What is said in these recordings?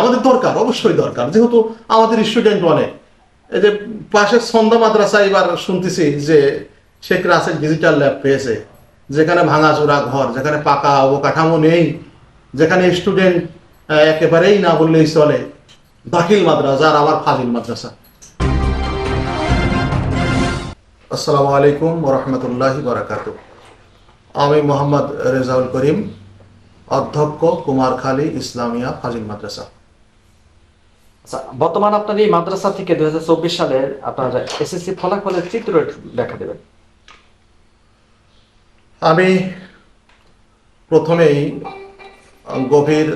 আমাদের দরকার, অবশ্যই দরকার। যেহেতু আমাদের স্টুডেন্ট অনেক এই যে পাশের সন্ধ্যা মাদ্রাসা এবার শুনতেছি যে শেখ রাসেল ডিজিটাল ল্যাব পেয়েছে। যেখানে ভাঙাচোরা ঘর, যেখানে পাকা অবকাঠামো নেই, যেখানে স্টুডেন্ট একেবারেই না বললেই চলে, দাখিল মাদ্রাসা আর আমার ফাজিল মাদ্রাসা। আসসালামু আলাইকুম ওরহমতুল্লাহি বারাকাত আমি মোহাম্মদ রেজাউল করিম, অধ্যক্ষ কুমারখালী ইসলামিয়া ফাজিল মাদ্রাসা। বর্তমান আপনার এই মাদ্রাসা থেকে দুই হাজার চব্বিশ সালের আপনার এসএসসি ফলাফলের চিত্র দেখা দেবেন। আমি প্রথমেই গভীর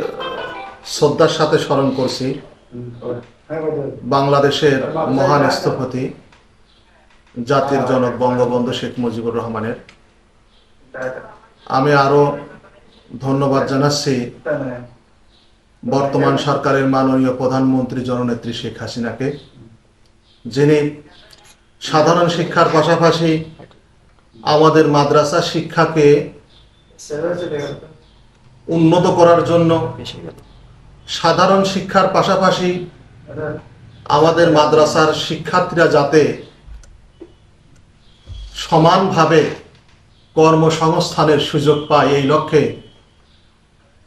শ্রদ্ধার সাথে স্মরণ করছি বাংলাদেশের মহান স্থপতি, জাতির জনক বঙ্গবন্ধু শেখ মুজিবুর রহমানের। আমি আরও ধন্যবাদ জানাচ্ছি বর্তমান সরকারের মাননীয় প্রধানমন্ত্রী জননেত্রী শেখ হাসিনাকে। যিনি সাধারণ শিক্ষার পাশাপাশি আমাদের মাদ্রাসা শিক্ষাকে উন্নত করার জন্য সাধারণ শিক্ষার পাশাপাশি আমাদের মাদ্রাসার শিক্ষার্থীরা যাতে সমানভাবে কর্মসংস্থানের সুযোগ পায় এই লক্ষ্যে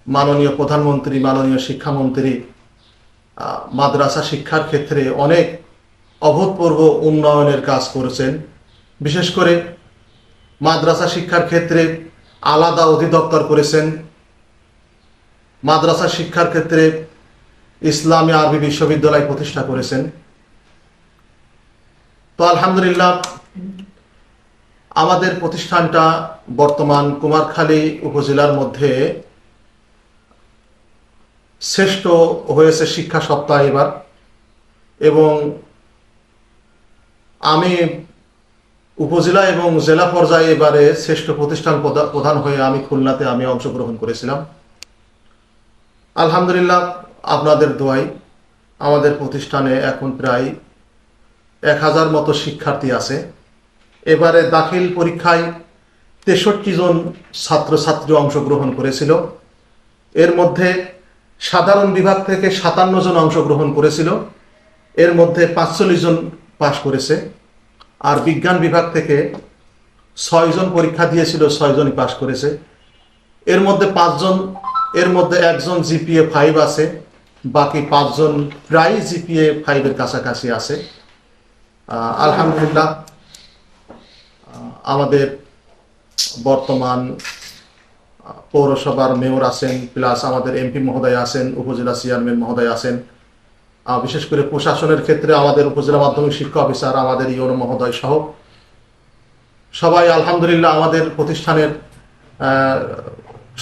মাননীয় প্রধানমন্ত্রী, মাননীয় শিক্ষামন্ত্রী মাদ্রাসা শিক্ষার ক্ষেত্রে অনেক অভূতপূর্ব উন্নয়নের কাজ করেছেন। বিশেষ করে মাদ্রাসা শিক্ষার ক্ষেত্রে আলাদা অধিদপ্তর করেছেন। মাদ্রাসা শিক্ষার ক্ষেত্রে ইসলামী আরবি বিশ্ববিদ্যালয় প্রতিষ্ঠা করেছেন। তো আলহামদুলিল্লাহ, আমাদের প্রতিষ্ঠানটা বর্তমান কুমারখালী উপজেলার মধ্যে শ্রেষ্ঠ হয়েছে শিক্ষা সপ্তাহ এবার। এবং আমি উপজেলা এবং জেলা পর্যায়ে এবারে শ্রেষ্ঠ প্রতিষ্ঠান প্রধান হয়ে আমি খুলনাতে আমি অংশগ্রহণ করেছিলাম। আলহামদুলিল্লাহ, আপনাদের দোয়াই আমাদের প্রতিষ্ঠানে এখন প্রায় এক হাজার মতো শিক্ষার্থী আছে। এবারে দাখিল পরীক্ষায় তেষট্টি জন ছাত্রছাত্রী অংশগ্রহণ করেছিল। এর মধ্যে সাধারণ বিভাগ থেকে সাতান্ন জন অংশগ্রহণ করেছিল। এর মধ্যে পাঁচচল্লিশ জন পাশ করেছে। আর বিজ্ঞান বিভাগ থেকে ছয়জন পরীক্ষা দিয়েছিল ছয়জনই পাশ করেছে। এর মধ্যে পাঁচজন এর মধ্যে একজন জিপিএ ফাইভ আছে। বাকি পাঁচজন প্রায় জিপিএ ফাইভের কাছাকাছি আছে। আলহামদুলিল্লাহ আমাদের বর্তমান পৌরসভার মেয়র আছেন, প্লাস আমাদের এমপি মহোদয় আছেন, উপজেলা চেয়ারম্যান মহোদয় আছেন। বিশেষ করে প্রশাসনের ক্ষেত্রে আমাদের উপজেলা মাধ্যমিক শিক্ষা অফিসার আমাদের ইউনো মহোদয় সহ। সবাই আলহামদুলিল্লাহ আমাদের প্রতিষ্ঠানের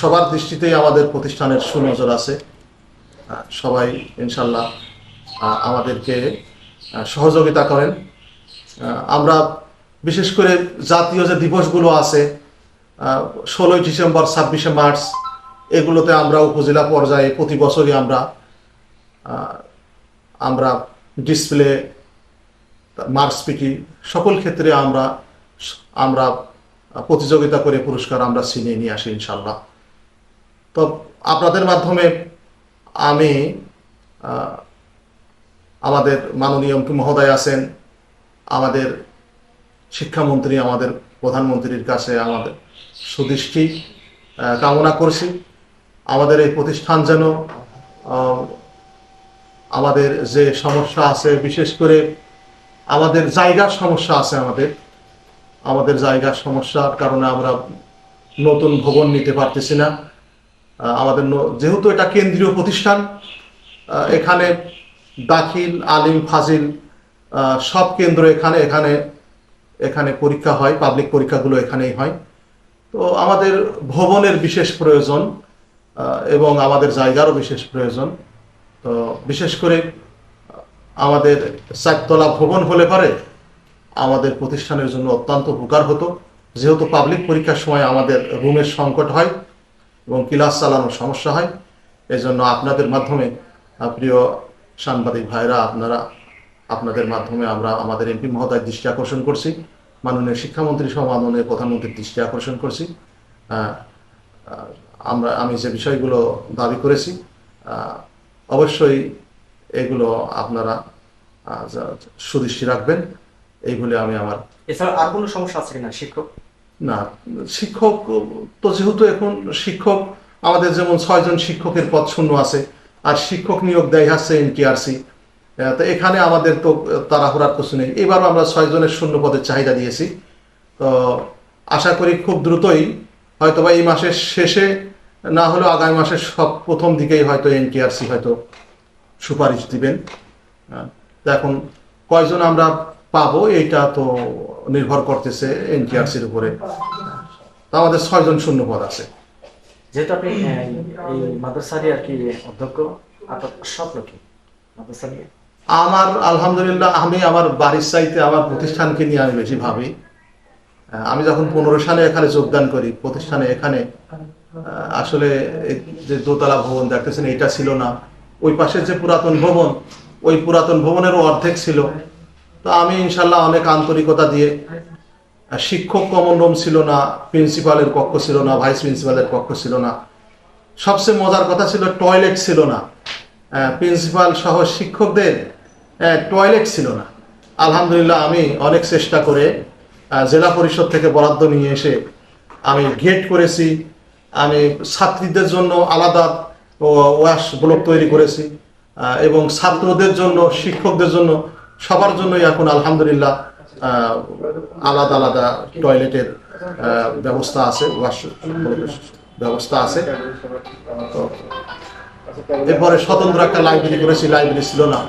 সবার দৃষ্টিতেই আমাদের প্রতিষ্ঠানের সুনজর আছে। সবাই ইনশাল্লাহ আমাদেরকে সহযোগিতা করেন। আমরা বিশেষ করে জাতীয় যে দিবসগুলো আছে ষোলোই ডিসেম্বর, ছাব্বিশে মার্চ, এগুলোতে আমরা উপজেলা পর্যায়ে প্রতি বছরই আমরা আমরা ডিসপ্লে মার্কস পিটি সকল ক্ষেত্রে আমরা আমরা প্রতিযোগিতা করে পুরস্কার আমরা ছিনিয়ে নিয়ে আসি ইনশাল্লাহ তো আপনাদের মাধ্যমে আমি আমাদের মাননীয় এমপি মহোদয় আছেন, আমাদের শিক্ষামন্ত্রী, আমাদের প্রধানমন্ত্রীর কাছে আমাদের সুদৃষ্টি কামনা করছি। আমাদের এই প্রতিষ্ঠান যেন আমাদের যে সমস্যা আছে, বিশেষ করে আমাদের জায়গার সমস্যা আছে আমাদের আমাদের জায়গার সমস্যার কারণে আমরা নতুন ভবন নিতে পারতেছি না। আমাদের যেহেতু এটা কেন্দ্রীয় প্রতিষ্ঠান এখানে দাখিল, আলিম, ফাজিল সব কেন্দ্র এখানে এখানে এখানে পরীক্ষা হয় পাবলিক পরীক্ষাগুলো এখানেই হয়। তো আমাদের ভবনের বিশেষ প্রয়োজন এবং আমাদের জায়গারও বিশেষ প্রয়োজন। তো বিশেষ করে আমাদের চারতলা ভবন হলে পরে আমাদের প্রতিষ্ঠানের জন্য অত্যন্ত উপকার হতো। যেহেতু পাবলিক পরীক্ষার সময় আমাদের রুমের সংকট হয় এবং ক্লাস চালানোর সমস্যা হয়, এজন্য আপনাদের মাধ্যমে প্রিয় সাংবাদিক ভাইরা, আপনারা, আপনাদের মাধ্যমে আমরা আমাদের এমপি মহোদয়ের দৃষ্টি আকর্ষণ করছি। মাননীয় শিক্ষামন্ত্রী সহ মাননীয় প্রধানমন্ত্রীর দৃষ্টি আকর্ষণ করছি। আমরা আমি যে বিষয়গুলো দাবি করেছি অবশ্যই এগুলো আপনারা সুদৃষ্টি রাখবেন। এই বলে আমি আমার এছাড়া আর কোনো সমস্যা আছে কিনা শিক্ষক? না শিক্ষক তো যেহেতু এখন শিক্ষক আমাদের যেমন ছয়জন শিক্ষকের পদ শূন্য আছে আর শিক্ষক নিয়োগ দেয় হচ্ছে এনটিআরসি। তো এখানে আমাদের তো তাড়াহুড়ার কিছু নেই। এবারও আমরা ছয়জনের শূন্য পদের চাহিদা দিয়েছি। তো আশা করি খুব দ্রুতই হয়তো বা এই মাসের শেষে, না হলেও আগামী মাসের সব প্রথম দিকেই হয়তো এনটিআরসি হয়তো সুপারিশ দিবেন। এখন কয়জন আমরা পাবো এইটা তো নির্ভর করতেছে এনটিআরসির উপরে। তো আমাদের ছয়জন শূন্য পদ আছে। যেহেতু আপনি এই মাদ্রাসারই আর কি অধ্যক্ষ, আপনার স্বপ্ন কি মাদ্রাসা নিয়ে? আমার, আলহামদুলিল্লাহ, আমি আমার বাড়ির চাইতে আমার প্রতিষ্ঠানকে নিয়ে আমি বেশি ভাবি। আমি যখন পনেরো সালে এখানে যোগদান করি, প্রতিষ্ঠানে এখানে আসলে যে দোতলা ভবন দেখতেছেন এটা ছিল না। ওই পাশে যে পুরাতন ভবন, ওই পুরাতন ভবনেরও অর্ধেক ছিল। তো আমি ইনশাল্লাহ অনেক আন্তরিকতা দিয়ে শিক্ষক কমন রুম ছিল না, প্রিন্সিপালের কক্ষ ছিল না ভাইস প্রিন্সিপালের কক্ষ ছিল না। সবচেয়ে মজার কথা ছিল টয়লেট ছিল না। প্রিন্সিপাল সহ শিক্ষকদের টয়লেট ছিল না। আলহামদুলিল্লাহ আমি অনেক চেষ্টা করে জেলা পরিষদ থেকে বরাদ্দ নিয়ে এসে আমি গেট করেছি। আমি ছাত্রীদের জন্য আলাদা ওয়াশ ব্লক তৈরি করেছি এবং ছাত্রদের জন্য, শিক্ষকদের জন্য, সবার জন্যই এখন আলহামদুলিল্লাহ আলাদা আলাদা টয়লেটের ব্যবস্থা আছে ওয়াশ ব্যবস্থা আছে। তো এরপরে স্বতন্ত্র একটা লাইব্রেরি করেছি লাইব্রেরি ছিল না।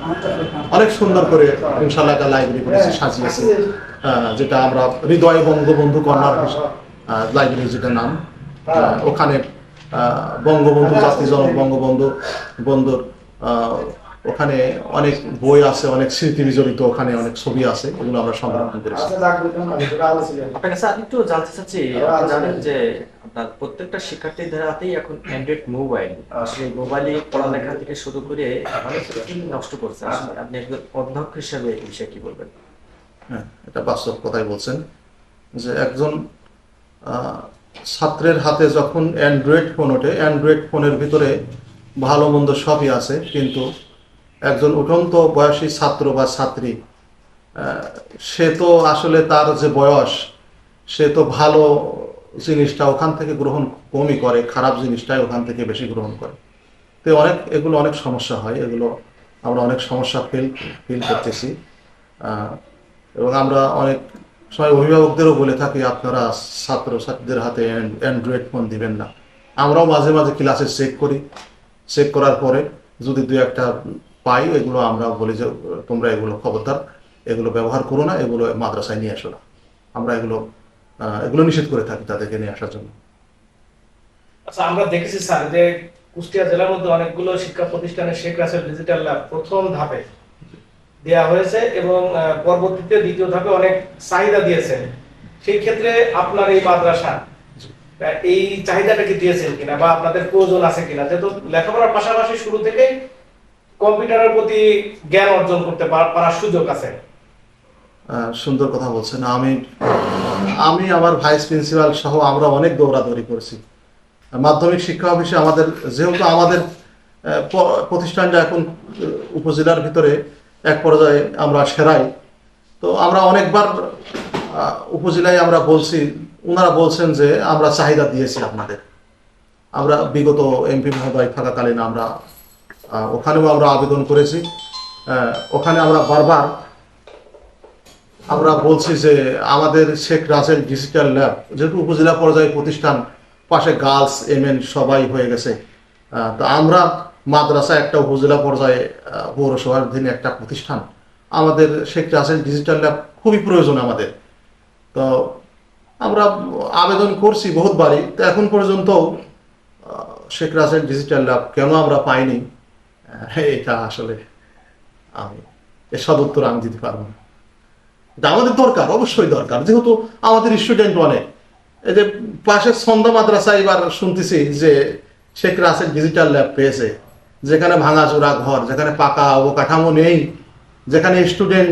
অনেক সুন্দর করে ইনশাল্লাহ একটা লাইব্রেরি করেছি সাজিয়েছি। আহ, যেটা আমরা হৃদয় বঙ্গবন্ধু কর্নার লাইব্রেরি যেটা নাম। ওখানে বঙ্গবন্ধু জাতি জনক বঙ্গবন্ধু বন্ধুর আহ, ওখানে অনেক বই আছে অনেক স্মৃতি বিজড়িত ওখানে অনেক ছবি আছে এগুলো আমরা সংরক্ষণ করেছি। আপনার কাছে আর একটু জানতে চাচ্ছি জানেন যে প্রত্যেকটা শিক্ষার্থীদের হাতেই এখন অ্যান্ড্রয়েড মোবাইল আসলে মোবাইলে পড়ালেখা থেকে শুরু করে নষ্ট করছে? আপনি একজন অধ্যক্ষ হিসাবে এই বিষয়ে কি বলবেন? হ্যাঁ এটা বাস্তব কথাই বলছেন যে একজন ছাত্রের হাতে যখন অ্যান্ড্রয়েড ফোন ওঠে অ্যান্ড্রয়েড ফোনের ভিতরে ভালো মন্দ সবই আছে, কিন্তু একজন উঠন্ত বয়সী ছাত্র বা ছাত্রী সে তো আসলে তার যে বয়স, সে তো ভালো জিনিসটা ওখান থেকে গ্রহণ কমই করে, খারাপ জিনিসটাই ওখান থেকে বেশি গ্রহণ করে। তো অনেক, এগুলো অনেক সমস্যা হয়, এগুলো আমরা অনেক সমস্যা ফিল ফিল করতেছি। এবং আমরা অনেক সময় অভিভাবকদেরও বলে থাকি, আপনারা ছাত্র ছাত্রীদের হাতে অ্যান্ড্রয়েড ফোন দিবেন না। আমরাও মাঝে মাঝে ক্লাসে চেক করি। চেক করার পরে যদি দু একটা পাই, এগুলো আমরা বলি যে, তোমরা এগুলো খবরদার, এগুলো ব্যবহার করো না, এগুলো মাদ্রাসায় নিয়ে আসো না। আমরা এগুলো এগুলো নিষেধ করে থাকি তাদেরকে নিয়ে আসার জন্য। আচ্ছা আমরা দেখেছি স্যার যে কুষ্টিয়া জেলার মধ্যে অনেকগুলো শিক্ষা প্রতিষ্ঠানে শেখ রাসেল ডিজিটাল ল্যাব প্রথম ধাপে দেয়া হয়েছে এবং পরবর্তীতে দ্বিতীয় ধাপে অনেক চাহিদা দিয়েছেন। সেই ক্ষেত্রে আপনার এই মাদ্রাসা এই চাহিদাটা কি দিয়েছেন কিনা বা আপনাদের প্রয়োজন আছে কিনা? যেহেতু লেখাপড়ার পাশাপাশি শুরু থেকে কম্পিউটারের প্রতি জ্ঞান অর্জন করতে পারার সুযোগ আছে। সুন্দর কথা বলছেন। আমি আমি আমার ভাইস প্রিন্সিপাল সহ আমরা অনেক দৌড়াদৌড়ি করছি। মাধ্যমিক শিক্ষা অফিসে আমাদের, যেহেতু আমাদের প্রতিষ্ঠানটা এখন উপজেলার ভিতরে এক পর্যায়ে আমরা সেরাই। তো আমরা অনেকবার উপজেলায় আমরা বলছি ওনারা বলছেন যে আমরা চাহিদা দিয়েছি আপনাদের। আমরা বিগত এমপি মহোদয় থাকাকালীন আমরা ওখানেও আমরা আবেদন করেছি। ওখানে আমরা বারবার আমরা বলছি যে আমাদের শেখ রাসেল ডিজিটাল ল্যাব, যেহেতু উপজেলা পর্যায়ে প্রতিষ্ঠান, পাশে গার্লস, এমএন সবাই হয়ে গেছে। তো আমরা মাদ্রাসা একটা উপজেলা পর্যায়ে পৌরসভার অধীনে একটা প্রতিষ্ঠান। আমাদের শেখ রাসেল ডিজিটাল ল্যাব খুবই প্রয়োজন আমাদের। তো আমরা আবেদন করছি বহুতবারই। তো এখন পর্যন্ত শেখ রাসেল ডিজিটাল ল্যাব কেন আমরা পাইনি? এটা আসলে আমি এর সদুত্তর আমি দিতে পারব না। আমাদের দরকার, অবশ্যই দরকার। যেহেতু আমাদের স্টুডেন্ট অনেক এই যে পাশের সন্ধ্যা মাদ্রাসা এবার শুনতেছি যে শেখ রাসেল ডিজিটাল ল্যাব পেয়েছে। যেখানে ভাঙাচোরা ঘর, যেখানে পাকা অবকাঠামো নেই, যেখানে স্টুডেন্ট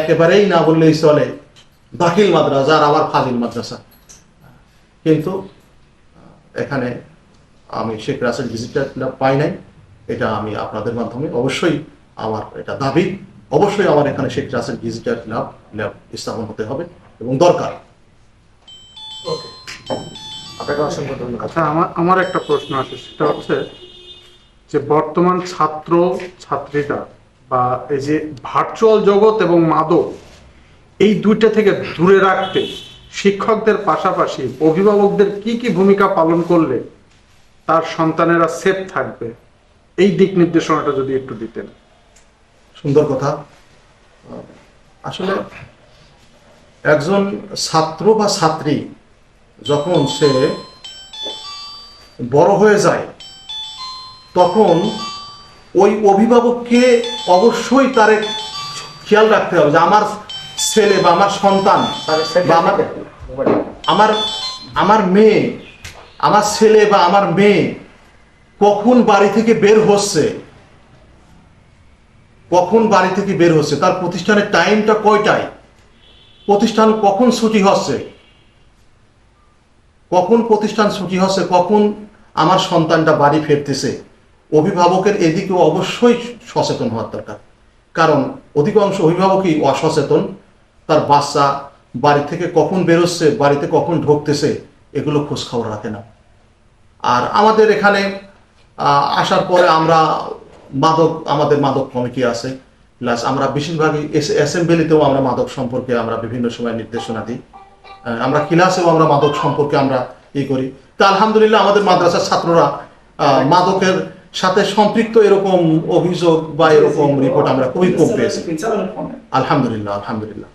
একেবারেই না বললেই চলে, দাখিল মাদ্রাসা আর আমার ফাজিল মাদ্রাসা। কিন্তু এখানে আমি শেখ রাসেল ডিজিটাল ল্যাব পাই নাই। এটা আমি আপনাদের মাধ্যমে অবশ্যই আমার এটা দাবি। অবশ্যই আমার এখানে Sheikh Russel digital lab lab স্থাপন হতে হবে এবং দরকার। আপনাকে অসংখ্য ধন্যবাদ। আচ্ছা আমার আমার একটা প্রশ্ন আছে সেটা হচ্ছে যে বর্তমান ছাত্র ছাত্রীরা বা এই যে ভার্চুয়াল জগৎ এবং মাদক এই দুইটা থেকে দূরে রাখতে শিক্ষকদের পাশাপাশি অভিভাবকদের কি কি ভূমিকা পালন করলে তার সন্তানেরা সেফ থাকবে? এই দিক নির্দেশনাটা যদি একটু দিতেন। সুন্দর কথা। আসলে একজন ছাত্র বা ছাত্রী যখন সে বড় হয়ে যায় তখন ওই অভিভাবককে অবশ্যই তার খেয়াল রাখতে হবে যে আমার ছেলে বা আমার সন্তান স্যার বা আমার আমার আমার মেয়ে আমার ছেলে বা আমার মেয়ে কখন বাড়ি থেকে বের হচ্ছে কখন বাড়ি থেকে বের হচ্ছে? তার প্রতিষ্ঠানের টাইমটা কয়টায়? প্রতিষ্ঠান কখন ছুটি হচ্ছে? কখন প্রতিষ্ঠান ছুটি হচ্ছে? কখন আমার সন্তানটা বাড়ি ফিরতেছে? অভিভাবকের এদিকে অবশ্যই সচেতন হওয়ার দরকার। কারণ অধিকাংশ অভিভাবকই অসচেতন। তার বাচ্চা বাড়ি থেকে কখন বেরোচ্ছে, বাড়িতে কখন ঢুকতেছে, এগুলো খোঁজখবর রাখে না। আর আমাদের এখানে আসার পরে আমরা মাদক আমাদের মাদক কমিটি আছে। প্লাস আমরা বেশিরভাগই অ্যাসেম্বলিতেও আমরা মাদক সম্পর্কে আমরা বিভিন্ন সময় নির্দেশনা দিই। আমরা ক্লাসেও আমরা মাদক সম্পর্কে আমরা ই করি। তা আলহামদুলিল্লাহ আমাদের মাদ্রাসার ছাত্ররা আহ, মাদকের সাথে সম্পৃক্ত এরকম অভিযোগ বা এরকম রিপোর্ট আমরা খুবই কম পেয়েছি। আলহামদুলিল্লাহ আলহামদুলিল্লাহ।